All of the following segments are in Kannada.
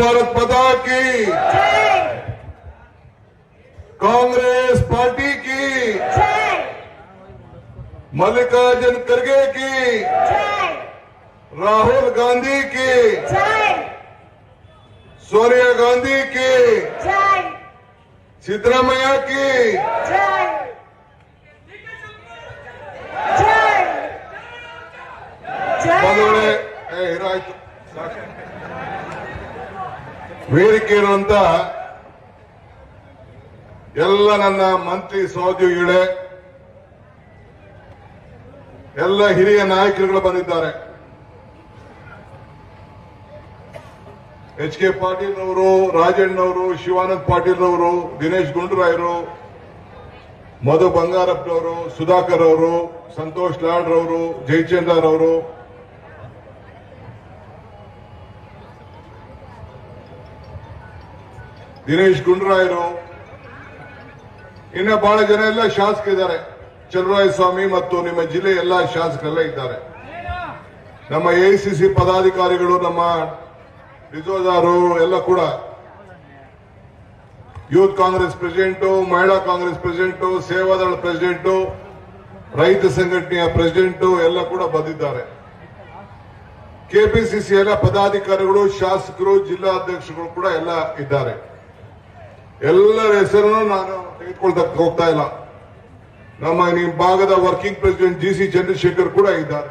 भारत माता की जय कांग्रेस पार्टी की जय मल्लिकार्जुन खड़गे की जय राहुल गांधी की जय सोनिया गांधी की जय सिद्धरामैया की जय जय ಬಂಧುಗಳೇ जय ಏ, ಇರಾಯ್ತು ಸಾಕು. ವೇದಿಕೆ ಇರುವಂತ ಎಲ್ಲ ನನ್ನ ಮಂತ್ರಿ ಸಹೋದ್ಯೋಗಿಗಳೇ ಎಲ್ಲ ಹಿರಿಯ ನಾಯಕರುಗಳು ಬಂದಿದ್ದಾರೆ. ಎಚ್ ಕೆ ಪಾಟೀಲ್ ಅವರು ರಾಜಣ್ಣ ಅವರು ಶಿವಾನಂದ್ ಪಾಟೀಲ್ ಅವರು ದಿನೇಶ್ ಗುಂಡೂರಾಯರು, ಮಧು ಬಂಗಾರಪ್ಪನವರು, ಸುಧಾಕರ್ ಅವರು, ಸಂತೋಷ್ ಲಾಡ್ರವರು, ಜಯಚಂದ್ರ ಅವರು ದಿನೇಶ್ ಗುಂಡ್ರಾಯರು. ಇನ್ನ ಬಹಳ ಜನ ಎಲ್ಲ ಶಾಸಕರಿದ್ದಾರೆ. ಚಲುವರಾಯ ಸ್ವಾಮಿ ಮತ್ತು ನಿಮ್ಮ ಜಿಲ್ಲೆ ಎಲ್ಲ ಶಾಸಕರೆಲ್ಲ ಇದ್ದಾರೆ. ನಮ್ಮ ಎಐಸಿಸಿ ಪದಾಧಿಕಾರಿಗಳು, ನಮ್ಮ ಡಿಸೋಜಾರು ಎಲ್ಲ ಕೂಡ. ಯೂತ್ ಕಾಂಗ್ರೆಸ್ ಪ್ರೆಸಿಡೆಂಟು, ಮಹಿಳಾ ಕಾಂಗ್ರೆಸ್ ಪ್ರೆಸಿಡೆಂಟು, ಸೇವಾದಳ ಪ್ರೆಸಿಡೆಂಟು, ರೈತ ಸಂಘಟನೆಯ ಪ್ರೆಸಿಡೆಂಟು ಎಲ್ಲ ಕೂಡ ಬಂದಿದ್ದಾರೆ. ಕೆಪಿಸಿಸಿ ಎಲ್ಲ ಪದಾಧಿಕಾರಿಗಳು, ಶಾಸಕರು ಜಿಲ್ಲಾಧ್ಯಕ್ಷಗಳು ಕೂಡ ಎಲ್ಲ ಇದ್ದಾರೆ. ಎಲ್ಲರ ಹೆಸರನ್ನು ನಾನು ತೆಗೆದುಕೊಳ್ತಕ್ಕ ಹೋಗ್ತಾ ಇಲ್ಲ. ನಮ್ಮ ನಿಮ್ಮ ಭಾಗದ working president G C Chandrashekhar ಕೂಡ ಇದ್ದಾರೆ.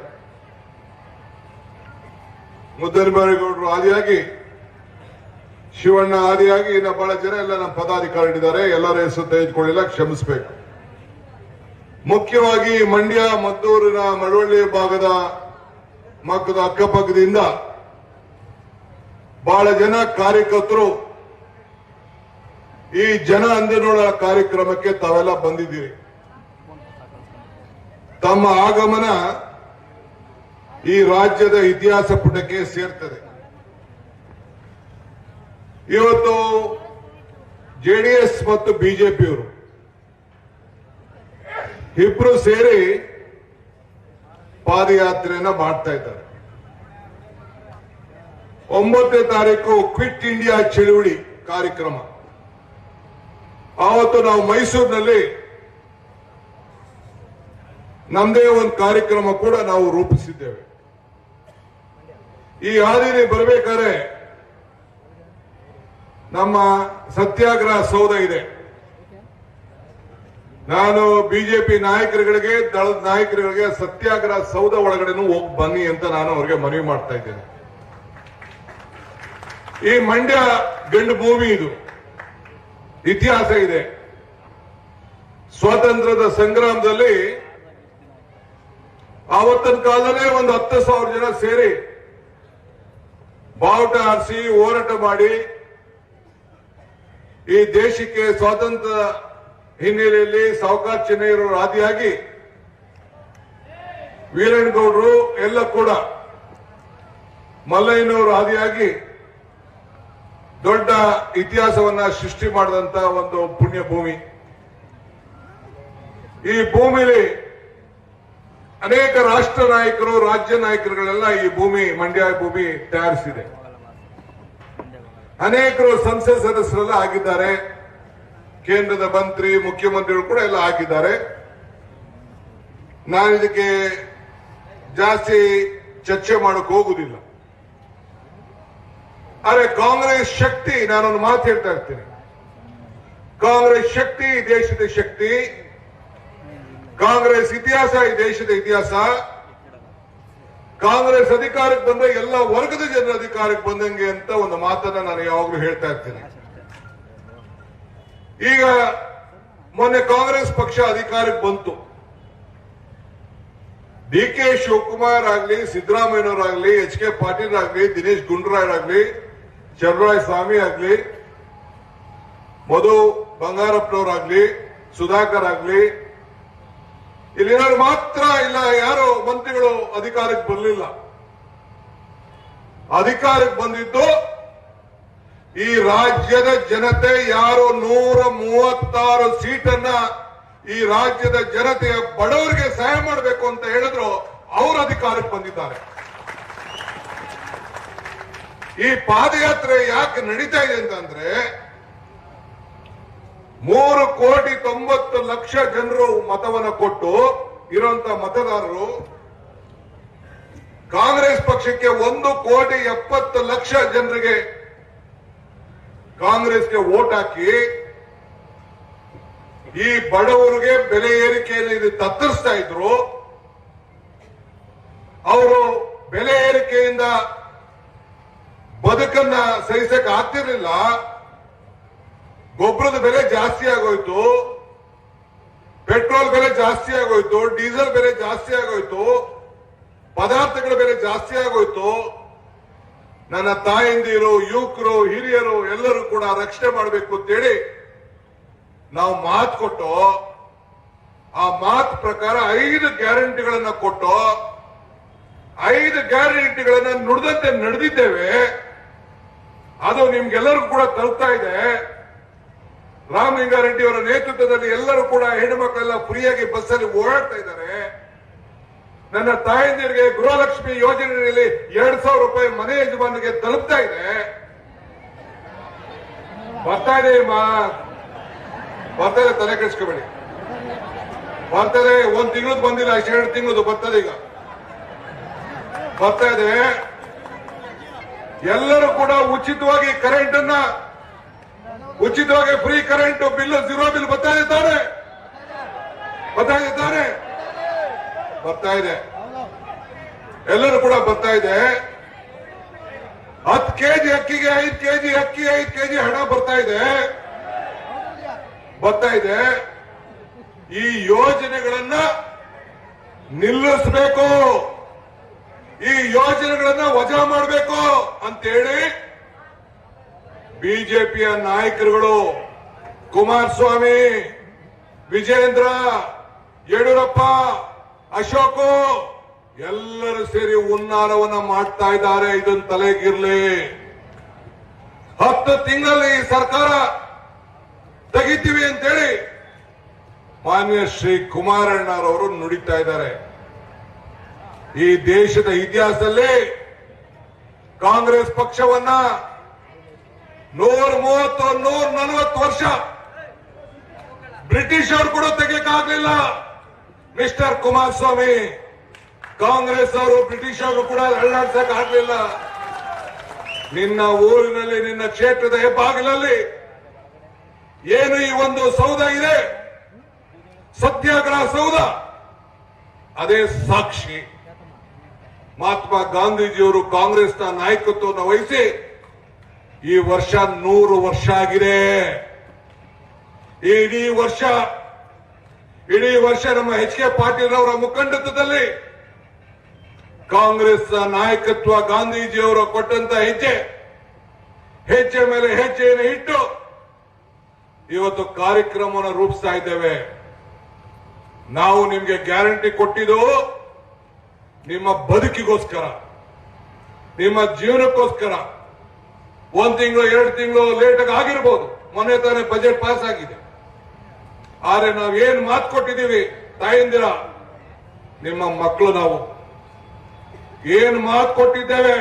ಮುದ್ದನಮೇಗೌಡರು ಆದಿಯಾಗಿ, ಶಿವಣ್ಣ ಆದಿಯಾಗಿ ಇನ್ನ ಬಹಳ ಜನ ಎಲ್ಲ ನಮ್ಮ ಪದಾಧಿಕಾರಿಗಳಿದ್ದಾರೆ. ಎಲ್ಲರ ಹೆಸರು ತೆಗೆದುಕೊಳ್ಳಿಲ್ಲ, ಕ್ಷಮಿಸಬೇಕು. ಮುಖ್ಯವಾಗಿ ಮಂಡ್ಯ, ಮದ್ದೂರಿನ ಮಳವಳ್ಳಿ ಭಾಗದ ಮಕ್ಕದ ಅಕ್ಕಪಕ್ಕದಿಂದ ಬಹಳ ಜನ ಕಾರ್ಯಕರ್ತರು ಈ ಜನ ಅಂದನೋಳ ಕಾರ್ಯಕ್ರಮಕ್ಕೆ ತಾವೆಲ್ಲ ಬಂದಿದ್ದೀರಿ. ತಮ್ಮ ಆಗಮನ ಈ ರಾಜ್ಯದ ಇತಿಹಾಸ ಪುಟಕ್ಕೆ ಸೇರ್ತದೆ. ಇವತ್ತು ಜೆಡಿಎಸ್ ಮತ್ತು ಬಿಜೆಪಿಯವರು ಇಬ್ರು ಸೇರಿ ಪಾದಯಾತ್ರೆಯನ್ನ ಮಾಡ್ತಾ ಇದ್ದಾರೆ. ಒಂಬತ್ತನೇ ತಾರೀಕು ಕ್ವಿಟ್ ಇಂಡಿಯಾ ಚಳುವಳಿ ಕಾರ್ಯಕ್ರಮ. ಆವತ್ತು ನಾವು ಮೈಸೂರಿನಲ್ಲಿ ನಮ್ಮದೇ ಒಂದು ಕಾರ್ಯಕ್ರಮ ಕೂಡ ನಾವು ರೂಪಿಸಿದ್ದೇವೆ. ಈ ಹಾದಿನಿ ಬರಬೇಕಾದ್ರೆ ನಮ್ಮ ಸತ್ಯಾಗ್ರಹ ಸೌಧ ಇದೆ. ನಾನು ಬಿಜೆಪಿ ನಾಯಕರುಗಳಿಗೆ, ದಳದ ನಾಯಕರುಗಳಿಗೆ ಸತ್ಯಾಗ್ರಹ ಸೌಧ ಒಳಗಡೆನೂ ಹೋಗಿ ಬನ್ನಿ ಅಂತ ನಾನು ಅವ್ರಿಗೆ ಮನವಿ ಮಾಡ್ತಾ ಇದ್ದೇನೆ. ಈ ಮಂಡ್ಯ ಗಂಡು ಭೂಮಿ ಇದು. ಇತಿಹಾಸ ಇದೆ. ಸ್ವಾತಂತ್ರ್ಯದ ಸಂಗ್ರಾಮದಲ್ಲಿ ಆವತ್ತಿನ ಕಾಲದಲ್ಲೇ ಒಂದು ಹತ್ತು ಸಾವಿರ ಜನ ಸೇರಿ ಬಾವುಟ ಹಾರಿಸಿ ಹೋರಾಟ ಮಾಡಿ ಈ ದೇಶಕ್ಕೆ ಸ್ವಾತಂತ್ರ್ಯ ಹಿನ್ನೆಲೆಯಲ್ಲಿ ಸಾವುಕಾರ ಚೆನ್ನೈರು ಆದಿಯಾಗಿ ವೀರೇಣಗೌಡರು ಎಲ್ಲ ಕೂಡ ಮಲ್ಲಯ್ಯನವರು ಆದಿಯಾಗಿ ದೊಡ್ಡ ಇತಿಹಾಸವನ್ನ ಸೃಷ್ಟಿ ಮಾಡಿದಂತ ಒಂದು ಪುಣ್ಯ ಭೂಮಿ ಈ ಭೂಮಿಲಿ ಅನೇಕ ರಾಷ್ಟ್ರ ನಾಯಕರು, ರಾಜ್ಯ ನಾಯಕರುಗಳೆಲ್ಲ ಈ ಭೂಮಿ, ಮಂಡ್ಯ ಭೂಮಿ ತಯಾರಿಸಿದೆ. ಅನೇಕರು ಸಂಸತ್ ಸದಸ್ಯರೆಲ್ಲ ಆಗಿದ್ದಾರೆ. ಕೇಂದ್ರದ ಮಂತ್ರಿ, ಮುಖ್ಯಮಂತ್ರಿಗಳು ಕೂಡ ಎಲ್ಲ ಆಗಿದ್ದಾರೆ. ನಾನು ಇದಕ್ಕೆ ಜಾಸ್ತಿ ಚರ್ಚೆ ಮಾಡಕ್ ಹೋಗುದಿಲ್ಲ. ಆದ್ರೆ ಕಾಂಗ್ರೆಸ್ ಶಕ್ತಿ, ನಾನೊಂದು ಮಾತು ಹೇಳ್ತಾ ಇರ್ತೀನಿ. ಕಾಂಗ್ರೆಸ್ ಶಕ್ತಿ, ದೇಶದ ಶಕ್ತಿ. ಕಾಂಗ್ರೆಸ್ ಇತಿಹಾಸ, ಈ ದೇಶದ ಇತಿಹಾಸ. ಕಾಂಗ್ರೆಸ್ ಅಧಿಕಾರಕ್ಕೆ ಬಂದ್ರೆ ಎಲ್ಲ ವರ್ಗದ ಜನರ ಅಧಿಕಾರಕ್ಕೆ ಬಂದಂಗೆ ಅಂತ ಒಂದು ಮಾತನ್ನ ನಾನು ಯಾವಾಗಲೂ ಹೇಳ್ತಾ ಇರ್ತೀನಿ. ಈಗ ಮೊನ್ನೆ ಕಾಂಗ್ರೆಸ್ ಪಕ್ಷ ಅಧಿಕಾರಕ್ಕೆ ಬಂತು. ಡಿ ಕೆ ಶಿವಕುಮಾರ್ ಆಗ್ಲಿ, ಸಿದ್ದರಾಮಯ್ಯನವರಾಗ್ಲಿ, ಎಚ್ ಕೆ ಪಾಟೀಲ್ ಆಗ್ಲಿ, ದಿನೇಶ್ ಗುಂಡೂರಾಯ್ ಚಲರಾಯ ಸ್ವಾಮಿ ಆಗ್ಲಿ, ಮಧು ಬಂಗಾರಪ್ಪನವರಾಗ್ಲಿ ಸುಧಾಕರ್ ಆಗ್ಲಿ ಇಲ್ಲಿ ಮಾತ್ರ ಇಲ್ಲ, ಯಾರು ಮಂತ್ರಿಗಳು ಅಧಿಕಾರಕ್ಕೆ ಬರಲಿಲ್ಲ. ಅಧಿಕಾರಕ್ಕೆ ಬಂದಿದ್ದು ಈ ರಾಜ್ಯದ ಜನತೆ ಯಾರು ನೂರ ಮೂವತ್ತಾರು ಸೀಟನ್ನ ಈ ರಾಜ್ಯದ ಜನತೆಯ ಬಡವರಿಗೆ ಸಹಾಯ ಮಾಡಬೇಕು ಅಂತ ಹೇಳಿದ್ರು, ಅವರು ಅಧಿಕಾರಕ್ಕೆ ಬಂದಿದ್ದಾರೆ. ಈ ಪಾದಯಾತ್ರೆ ಯಾಕೆ ನಡೀತಾ ಇದೆ ಅಂತಂದ್ರೆ ಮೂರು ಕೋಟಿ ತೊಂಬತ್ತು ಲಕ್ಷ ಜನರು ಮತವನ್ನ ಕೊಟ್ಟು ಇರುವಂತ ಮತದಾರರು ಕಾಂಗ್ರೆಸ್ ಪಕ್ಷಕ್ಕೆ ಒಂದು ಕೋಟಿ ಎಪ್ಪತ್ತು ಲಕ್ಷ ಜನರಿಗೆ ಕಾಂಗ್ರೆಸ್ಗೆ ವೋಟ್ ಹಾಕಿ ಈ ಬಡವರಿಗೆ ಬೆಲೆ ಏರಿಕೆಯಲ್ಲಿ ಇದು ತತ್ತರಿಸ್ತಾ ಇದ್ರು. ಅವರು ಬೆಲೆ ಏರಿಕೆಯಿಂದ ಬದುಕನ್ನ ಸಹಿಸಕ್ ಆಗ್ತಿರ್ಲಿಲ್ಲ. ಗೊಬ್ಬರದ ಬೆಲೆ ಜಾಸ್ತಿ ಆಗೋಯ್ತು. ಪೆಟ್ರೋಲ್ ಬೆಲೆ ಜಾಸ್ತಿ ಆಗೋಯ್ತು, ಡೀಸೆಲ್ ಬೆಲೆ ಜಾಸ್ತಿ ಆಗೋಯ್ತು, ಪದಾರ್ಥಗಳ ಬೆಲೆ ಜಾಸ್ತಿ ಆಗೋಯ್ತು. ನನ್ನ ತಾಯಂದಿರು, ಯುವಕರು, ಹಿರಿಯರು ಎಲ್ಲರೂ ಕೂಡ ರಕ್ಷಣೆ ಮಾಡಬೇಕು ಅಂತೇಳಿ ನಾವು ಮಾತು ಕೊಟ್ಟು, ಆ ಮಾತು ಪ್ರಕಾರ ಐದು ಗ್ಯಾರಂಟಿಗಳನ್ನ ಕೊಟ್ಟು, ಐದು ಗ್ಯಾರಂಟಿಗಳನ್ನ ನುಡಿದಂತೆ ನಡೆದಿದ್ದೇವೆ. ಅದು ನಿಮ್ಗೆಲ್ಲರಿಗೂ ಕೂಡ ತಲುಪ್ತಾ ಇದೆ. ರಾಮಲಿಂಗಾರೆಡ್ಡಿ ಅವರ ನೇತೃತ್ವದಲ್ಲಿ ಎಲ್ಲರೂ ಕೂಡ ಹೆಣ್ಣುಮಕ್ಕಳೆಲ್ಲ ಫ್ರೀಯಾಗಿ ಬಸ್ಸಲ್ಲಿ ಓಡಾಡ್ತಾ ಇದ್ದಾರೆ. ನನ್ನ ತಾಯಂದಿರಿಗೆ ಗೃಹಲಕ್ಷ್ಮಿ ಯೋಜನೆಯಲ್ಲಿ ಎರಡ್ ಸಾವಿರ ರೂಪಾಯಿ ಮನೆ ಯಜಮಾನಿಗೆ ತಲುಪ್ತಾ ಇದೆ. ಬರ್ತಾ ಇದೆ ಮಾ ಬರ್ತಾ ಇದೆ, ತಲೆ ಕೆಡಿಸ್ಕೋಬೇಡಿ. ಬರ್ತದೆ ಒಂದ್ ತಿಂಗಳದ್ ಬಂದಿಲ್ಲ ಎರಡು ತಿಂಗಳದು ಬರ್ತದೆ ಈಗ. ಬರ್ತಾ ಇದೆ. ಎಲ್ಲರೂ ಕೂಡ ಉಚಿತವಾಗಿ ಕರೆಂಟ್ ಅನ್ನ ಉಚಿತವಾಗಿ free current bill zero bill ಬರ್ತಾ ಇದ್ದಾರೆ. ಬರ್ತಾ ಇದ್ದಾರೆ. ಬರ್ತಾ ಇದೆ. ಎಲ್ಲರೂ ಕೂಡ ಬರ್ತಾ ಇದೆ. ಹತ್ತು ಕೆಜಿ ಅಕ್ಕಿಗೆ ಐದು ಕೆಜಿ, ಅಕ್ಕಿ ಐದು ಕೆಜಿ ಹಣ ಬರ್ತಾ ಇದೆ. ಬರ್ತಾ ಇದೆ. ಈ ಯೋಜನೆಗಳನ್ನ ನಿಲ್ಲಿಸಬೇಕು. ಈ ಯೋಜನೆಗಳನ್ನ ವಜಾ ಮಾಡಬೇಕು ಅಂತೇಳಿ ಬಿಜೆಪಿಯ ನಾಯಕರುಗಳು ಕುಮಾರಸ್ವಾಮಿ ವಿಜೇಂದ್ರ ಯಡಿಯೂರಪ್ಪ, ಅಶೋಕ್ ಎಲ್ಲರೂ ಸೇರಿ ಉನ್ನಾರವನ್ನ ಮಾಡ್ತಾ ಇದ್ದಾರೆ. ಇದನ್ನ ತಲೆಗಿರ್ಲಿ. ಹತ್ತು ತಿಂಗಳಲ್ಲಿ ಈ ಸರ್ಕಾರ ತೆಗಿತೀವಿ ಅಂತೇಳಿ ಮಾನ್ಯ ಶ್ರೀ ಕುಮಾರಣ್ಣರವರು ನುಡಿತಾ ಇದ್ದಾರೆ. ಈ ದೇಶದ ಇತಿಹಾಸದಲ್ಲಿ ಕಾಂಗ್ರೆಸ್ ಪಕ್ಷವನ್ನ ನೂರ ಮೂವತ್ತು, ನೂರ ನಲವತ್ತು ವರ್ಷ ಬ್ರಿಟಿಷ್ ಅವರು ಕೂಡ ತೆಗೆಯಕ್ಕಾಗ್ಲಿಲ್ಲ. ಮಿಸ್ಟರ್ ಕುಮಾರಸ್ವಾಮಿ, ಕಾಂಗ್ರೆಸ್ ಅವರು ಬ್ರಿಟಿಷ್ ಅವರು ಕೂಡ ಅಳ್ಳಾಡ್ಸಕ್ ಆಗ್ಲಿಲ್ಲ. ನಿನ್ನ ಊರಿನಲ್ಲಿ, ನಿನ್ನ ಕ್ಷೇತ್ರದ ಹೆಬ್ಬಾಗಿಲಲ್ಲಿ ಏನು ಈ ಒಂದು ಸೌಧ ಇದೆ? ಸತ್ಯಾಗ್ರಹ ಸೌಧ? ಅದೇ ಸಾಕ್ಷಿ. ಮಹಾತ್ಮ ಗಾಂಧೀಜಿಯವರು ಕಾಂಗ್ರೆಸ್ನ ನಾಯಕತ್ವವನ್ನು ವಹಿಸಿ ಈ ವರ್ಷ ನೂರು ವರ್ಷ ಆಗಿದೆ. ಇಡೀ ವರ್ಷ ಇಡೀ ವರ್ಷ ನಮ್ಮ ಎಚ್ ಕೆ ಪಾಟೀಲ್ ಅವರ ಮುಖಂಡತ್ವದಲ್ಲಿ ಕಾಂಗ್ರೆಸ್ ನಾಯಕತ್ವ ಗಾಂಧೀಜಿಯವರು ಕೊಟ್ಟಂತ ಹೆಜ್ಜೆ ಹೆಜ್ಜೆ ಮೇಲೆ ಹೆಜ್ಜೆಯನ್ನು ಇಟ್ಟು ಇವತ್ತು ಕಾರ್ಯಕ್ರಮವನ್ನು ರೂಪಿಸ್ತಾ ಇದ್ದೇವೆ. ನಾವು ನಿಮಗೆ ಗ್ಯಾರಂಟಿ ಕೊಟ್ಟಿದ್ದು ನಿಮ್ಮ ಬದುಕಿಗೋಸ್ಕರ, ನಿಮ್ಮ ಜೀವನಕ್ಕೋಸ್ಕರ, ಒಂದ್ ತಿಂಗಳು, ಎರಡು ತಿಂಗಳು ಲೇಟ್ ಆಗಿರ್ಬೋದು. ಮೊನ್ನೆ ತಾನೇ ಬಜೆಟ್ ಪಾಸ್ ಆಗಿದೆ. ಆದ್ರೆ ನಾವು ಏನ್ ಮಾತು ಕೊಟ್ಟಿದ್ದೀವಿ, ತಾಯಂದಿರ, ನಿಮ್ಮ ಮಕ್ಕಳು ನಾವು. ಏನ್ ಮಾತು ಕೊಟ್ಟಿದ್ದೇವೆ,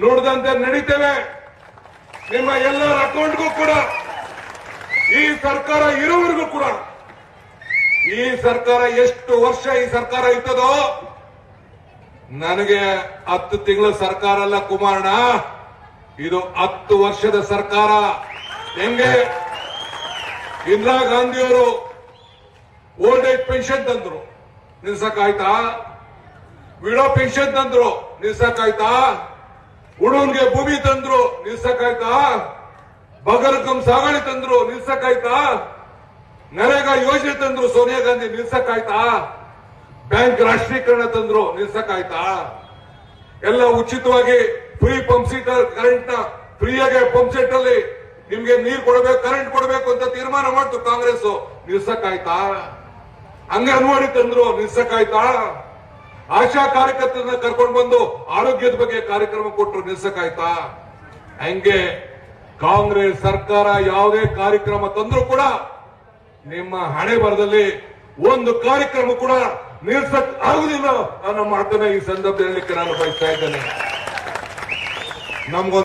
ನುಡಿದಂತೆ ನಡೀತೇವೆ. ನಿಮ್ಮ ಎಲ್ಲರ ಅಕೌಂಟ್ಗೂ ಕೂಡ, ಈ ಸರ್ಕಾರ ಇರುವವರೆಗೂ ಕೂಡ, ಈ ಸರ್ಕಾರ ಎಷ್ಟು ವರ್ಷ ಈ ಸರ್ಕಾರ ಇರ್ತದೋ ನನಗೆ ಹತ್ತು ತಿಂಗಳ ಸರ್ಕಾರ ಅಲ್ಲ ಕುಮಾರಣ ಇದು ಹತ್ತು ವರ್ಷದ ಸರ್ಕಾರ. ಹೆಂಗೆ? ಇಂದಿರಾ ಗಾಂಧಿಯವರು ಓಲ್ಡ್ ಏಜ್ ಪೆನ್ಷನ್ ತಂದ್ರು. ನಿಲ್ಸಕ್ಕಾಯ್ತಾ? ವಿಡೋ ಪೆನ್ಷನ್ ತಂದ್ರು. ನಿಲ್ಸಕ್ಕಾಯ್ತಾ? ಹುಡುಗನ್ಗೆ ಭೂಮಿ ತಂದ್ರು. ನಿಲ್ಸಕ್ಕಾಯ್ತಾ? ಬಗರ್ಕಂ ಸಾಗಣೆ ತಂದ್ರು. ನಿಲ್ಸಕ್ಕಾಯ್ತಾ? ನರೇಗಾ ಯೋಜನೆ ತಂದ್ರು ಸೋನಿಯಾ ಗಾಂಧಿ. ನಿಲ್ಸಕ್ಕಾಯ್ತಾ? ಬ್ಯಾಂಕ್ ರಾಷ್ಟ್ರೀಕರಣ ತಂದ್ರು, ನಿಲ್ಸಕ್ಕಾಯ್ತಾ? ಎಲ್ಲ ಉಚಿತವಾಗಿ ಫ್ರೀ ಪಂಪ್ ಸೆಟ್ ಕರೆಂಟ್ನ ಫ್ರೀಯಾಗಿ ಪಂಪ್ ಸೆಟ್ ಅಲ್ಲಿ ನಿಮ್ಗೆ ನೀರ್ ಕೊಡಬೇಕು ಕರೆಂಟ್ ಕೊಡಬೇಕು ಅಂತ ತೀರ್ಮಾನ ಮಾಡ್ತು ಕಾಂಗ್ರೆಸ್ ನಿಲ್ಸಕ್ಕಾಯ್ತಾ? ಅಂಗನವಾಡಿ ತಂದ್ರು, ನಿಲ್ಸಕ್ಕಾಯ್ತಾ? ಆಶಾ ಕಾರ್ಯಕರ್ತರನ್ನ ಕರ್ಕೊಂಡು ಬಂದು ಆರೋಗ್ಯದ ಬಗ್ಗೆ ಕಾರ್ಯಕ್ರಮ ಕೊಟ್ಟರು ನಿಲ್ಸಕ್ಕಾಯ್ತಾ? ಹಂಗೆ ಕಾಂಗ್ರೆಸ್ ಸರ್ಕಾರ ಯಾವುದೇ ಕಾರ್ಯಕ್ರಮ ತಂದ್ರು ಕೂಡ, ನಿಮ್ಮ ಹಣೆ ಬರದಲ್ಲಿ ಒಂದು ಕಾರ್ಯಕ್ರಮ ಕೂಡ ನಿಲ್ಸಕ್ ಆಗುದಿಲ್ಲ ಅನ್ನೋ ಮಾತನ್ನ ಈ ಸಂದರ್ಭದಲ್ಲಿ ನಾನು ಬಯಸ್ತಾ ಇದ್ದೇನೆ. ನಮ್ಗೊಂದು